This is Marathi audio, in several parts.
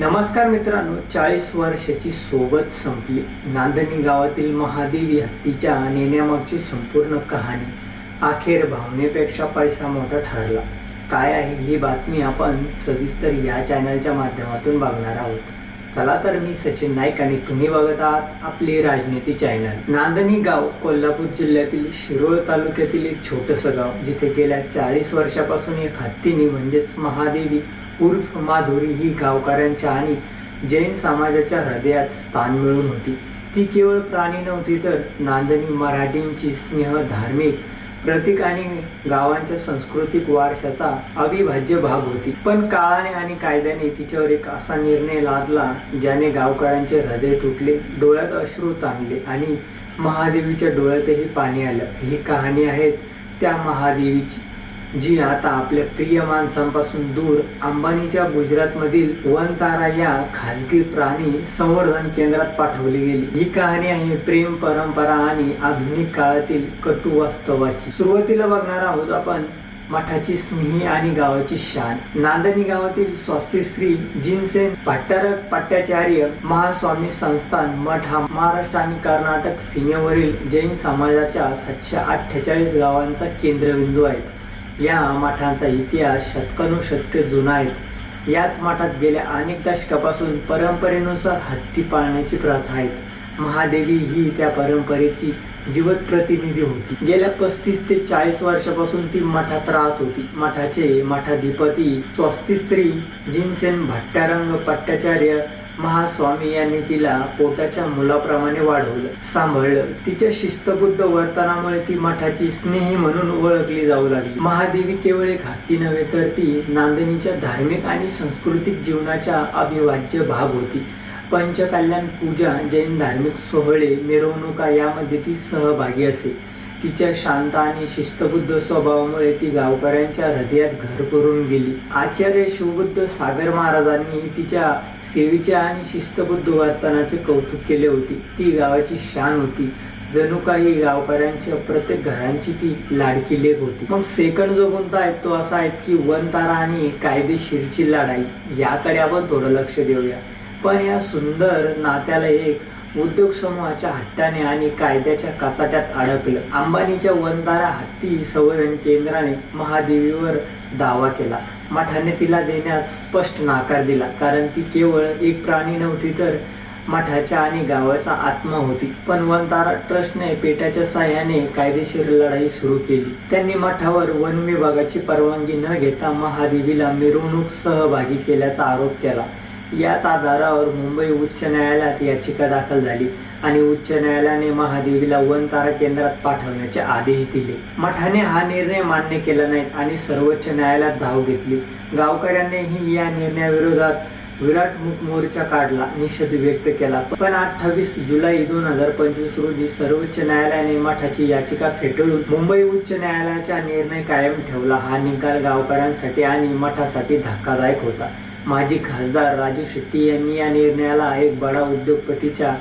नमस्कार मित्रांनो चाळीस वर्षाची सोबत संपली. नांदणी गावातील महादेवी हत्तीच्या नेण्यामागची संपूर्ण कहाणी. अखेर भावनेपेक्षा पैसा मोठा ठरला. काय आहे ही बातमी आपण सविस्तर या चॅनलच्या माध्यमातून बघणार आहोत. चला तर मी सचिन नाईक आणि तुम्ही बघत आहात आपली राजनीती चॅनल नांदणी गाव कोल्हापूर जिल्ह्यातील शिरोळ तालुक्यातील एक छोटंसं गाव जिथे गेल्या चाळीस वर्षापासून एक हत्तीनी म्हणजेच महादेवी उर्फ माधुरी ही गावकऱ्यांच्या आणि जैन समाजाच्या हृदयात स्थान मिळून होती. ती केवळ प्राणी नव्हती तर नांदणी मराठींची स्नेह धार्मिक प्रतीक आणि गावांच्या सांस्कृतिक वारशाचा अविभाज्य भाग होती. पण काळाने आणि कायद्याने तिच्यावर एक असा निर्णय लादला ज्याने गावकऱ्यांचे हृदय तुटले डोळ्यात अश्रू ताणले आणि महादेवीच्या डोळ्यातही पाणी आलं. ही कहाणी आहे त्या महादेवीची. जी आता आपल्या प्रिय माणसांपासून दूर अंबानीच्या गुजरातमधील वनतारा या खासगी प्राणी संवर्धन केंद्रात पाठवली गेली. ही कहाणी आहे प्रेम परंपरा आणि आधुनिक काळातील कटू वास्तवाची. सुरुवातीला बघणार आहोत आपण मठाची स्नेही आणि गावाची शान. नांदणी गावातील स्वस्ती श्री जिनसेन भट्टारक पट्टाचार्य महास्वामी संस्थान मठ हा महाराष्ट्र आणि कर्नाटक सीमेवरील जैन समाजाच्या सातशे अठ्ठेचाळीस गावांचा केंद्रबिंदू आहे. या मठांचा इतिहास शतकानुशतके जुना आहे. याच मठात गेल्या अनेक दशकापासून परंपरेनुसार हत्ती पाळण्याची प्रथा आहे. महादेवी ही त्या परंपरेची जीवत प्रतिनिधी होती. गेल्या पस्तीस ते चाळीस वर्षापासून ती मठात राहत होती. मठाचे मठाधिपती स्वस्ती स्त्री जिनसेन भट्टारंग पट्टाचार्य महास्वामी यांनी तिला पोटाच्या मुलाप्रमाणे वाढवलं सांभाळलं. तिच्या शिस्तबुद्ध वर्तनामुळे ती मठाची स्नेही म्हणून ओळखली जाऊ लागली. महादेवी केवळ एक हत्ती नव्हे तर ती नांदणीच्या धार्मिक आणि सांस्कृतिक जीवनाच्या अविभाज्य भाग होती. पंचकल्याण पूजा जैन धार्मिक सोहळे मिरवणुका यामध्ये ती सहभागी असे. तिच्या शांत आणि शिस्तबुद्ध स्वभावामुळे ती गावकऱ्यांच्या हृदयात घर करून गेली. आचार्य शिवबुद्ध सागर महाराजांनी तिच्या सेवेचे आणि शिस्तबुद्ध वर्तनाचे कौतुक केले होते. ती गावाची शान होती. जणू काही गावकऱ्यांच्या प्रत्येक घरांची ती लाडकी लेख होती. मग सेकंड जो कोणता आहे तो असा आहे की वनतारा आणि कायदेशीरची लढाई. याकडे आपण थोडं लक्ष देऊया. पण या सुंदर नात्याला एक उद्योग समूहाच्या हट्टाने आणि कायद्याच्या कचाट्यात अडकलं. अंबानीच्या वनदारा हत्ती संवर्धन केंद्राने महादेवीवर दावा केला. मठाने तिला देण्यात स्पष्ट नाकार दिला. कारण ती केवळ एक प्राणी नव्हती तर मठाच्या आणि गावाचा आत्मा होती. पण वनतारा ट्रस्टने पेटाच्या साह्याने कायदेशीर लढाई सुरू केली. त्यांनी मठावर वन विभागाची परवानगी न घेता महादेवीला मिरवणूक सहभागी केल्याचा आरोप केला. याच आधारावर मुंबई उच्च न्यायालयात याचिका दाखल झाली. आणि उच्च न्यायालयाने महादेवीला वन तारा केंद्रात पाठवण्याचे आदेश दिले. मठाने हा निर्णय मान्य केला नाही आणि सर्वोच्च न्यायालयात धाव घेतली. गावकऱ्यांनीही या निर्णयाविरोधात विराट मुख मोर्चा काढला निषेध व्यक्त केला. पण अठ्ठावीस जुलै दोन हजार पंचवीस रोजी सर्वोच्च न्यायालयाने मठाची याचिका फेटाळून मुंबई उच्च न्यायालयाचा निर्णय कायम ठेवला. हा निकाल गावकऱ्यांसाठी आणि मठासाठी धक्कादायक होता. माजी खासदार राजू शेट्टी यांनी या निर्णयाला एक बडा उद्योगपतीच्या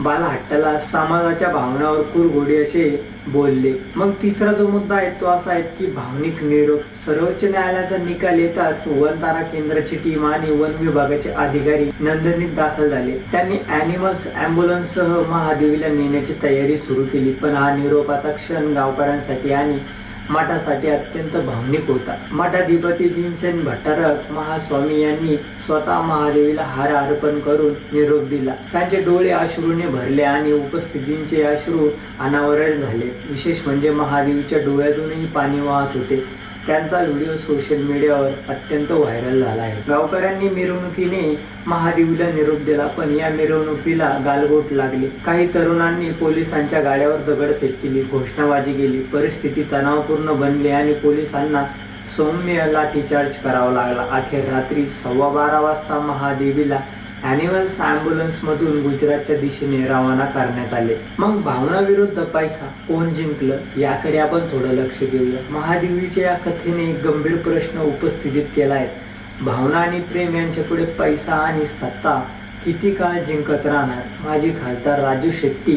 बालहट्टाला समाजाच्या भावनावर कुरघोडी असे बोलले. मग तिसरा जो मुद्दा आहे तो असा आहे की भावनिक निरोप. सर्वोच्च न्यायालयाचा निकाल येताच वन तारा केंद्राची टीम आणि वन विभागाचे अधिकारी नंदनीत दाखल झाले. त्यांनी अॅनिमल्स अँब्युलन्स सह महादेवीला नेण्याची तयारी सुरू केली पण हा निरोपाचा क्षण गावकऱ्यांसाठी आणि मठासाठी अत्यंत भावनिक होता. मठाधिपती जिनसेन भट्टारक महास्वामी यांनी स्वतः महादेवीला हार अर्पण करून निरोप दिला. त्यांचे डोळे अश्रूने भरले आणि उपस्थितींचे अश्रू अनावरण झाले. विशेष म्हणजे महादेवीच्या डोळ्यातूनही पाणी वाहत होते. त्यांचा व्हिडिओ सोशल मीडियावर अत्यंत व्हायरल झाला आहे. गावकऱ्यांनी मिरवणुकीने महादेवीला निरोप दिला पण या मिरवणुकीला गालबोट लागली. काही तरुणांनी पोलिसांच्या गाड्यावर दगडफेक केली घोषणाबाजी केली परिस्थिती तणावपूर्ण बनली आणि पोलिसांना सौम्य लाठीचार्ज करावा लागला. अखेर रात्री सव्वा बारा वाजता महादेवीला अॅनिमल्स अँब्युलन्स मधून गुजरातच्या दिशेने रवाना करण्यात आले. मग भावना विरुद्ध पैसा कोण जिंकलं? याकडे आपण थोडं लक्ष देऊया. महादेवीच्या या कथेने एक गंभीर प्रश्न उपस्थित केला आहे भावना आणि प्रेम यांच्या पुढे पैसा आणि सत्ता किती काळ जिंकत राहणार? माजी खासदार राजू शेट्टी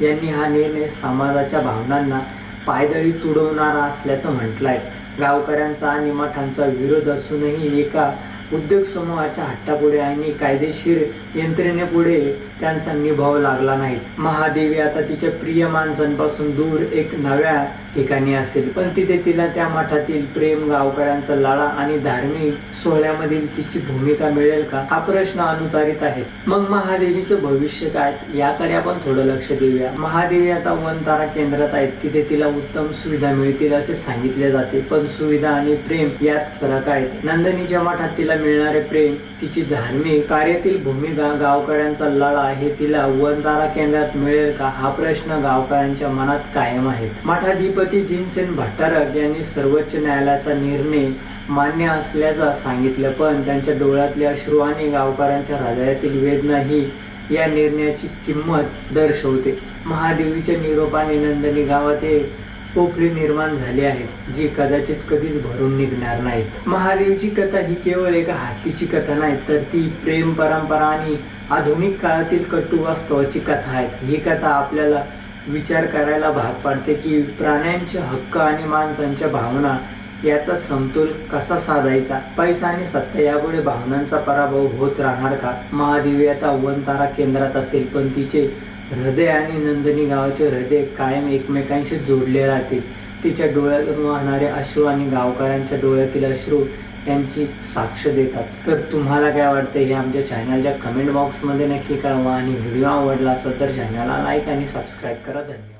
यांनी हा निर्णय समाजाच्या भावनांना पायदळी तुडवणारा असल्याचं म्हटलंय. गावकऱ्यांचा आणि मठांचा विरोध असूनही एका उद्योग समूहाच्या हट्टापुढे आणि कायदेशीर यंत्रणेपुढे त्यांचा निभाव लागला नाही. महादेवी आता तिच्या प्रिय माणसांपासून दूर एक नव्या ठिकाणी असेल. पण तिथे तिला त्या मठातील प्रेम गावकऱ्यांचा लळा आणि धार्मिक सोहळ्यामधील तिची भूमिका मिळेल का? हा प्रश्न अनुतारित आहे. मग महादेवीचं भविष्य काय? याकडे आपण थोडं लक्ष देऊया. महादेवी आता वन तारा केंद्रात आहेत. तिथे तिला उत्तम सुविधा मिळतील असे सांगितले जाते. पण सुविधा आणि प्रेम यात फरक आहेत नंदनीच्या मठात तिला मिळणारे प्रेम तिची धार्मिक कार्यातील भूमिका गावकऱ्यांचा लढा हे तिला वन केंद्रात मिळेल का? हा प्रश्न गावकऱ्यांच्या मनात कायम आहे. मठाधिपती जिनसेन भट्टारक यांनी सर्वोच्च न्यायालयाचा निर्णय मान्य असल्याचं सांगितलं पण त्यांच्या डोळ्यातले अश्रू आणि गावकऱ्यांच्या हृदयातील वेदना ही या निर्णयाची किंमत दर्शवते. महादेवीच्या निरोपाने नंदनी गावात एक पोकळी निर्माण झाली आहे जी कदाचित कधीच भरून निघणार नाही. महादेवची कथा ही केवळ एका हातीची कथा नाही तर ती प्रेम परंपरा आणि आधुनिक काळातील कटू वास्तवाची कथा आहे. ही कथा आपल्याला विचार करायला भाग पाडते की प्राण्यांचे हक्क आणि माणसांच्या भावना याचा समतोल कसा साधायचा? पैसा आणि सत्ता यापुढे भावनांचा पराभव होत राहणार का? महादेवी आता वन तारा केंद्रात असेल पण तिचे हृदय आणि नंदिनी गावाचे हृदय कायम एकमेकांशी जोडले राहतील. तिच्या डोळ्यातून वाहणारे अश्रू आणि गावकऱ्यांच्या डोळ्यातील अश्रू त्यांची साक्ष देतात. तर तुम्हाला काय वाटतं हे आमच्या चॅनलच्या कमेंट बॉक्समध्ये नक्की कळवा आणि व्हिडिओ आवडला असेल तर चॅनलला लाईक आणि सबस्क्राईब करा. धन्यवाद.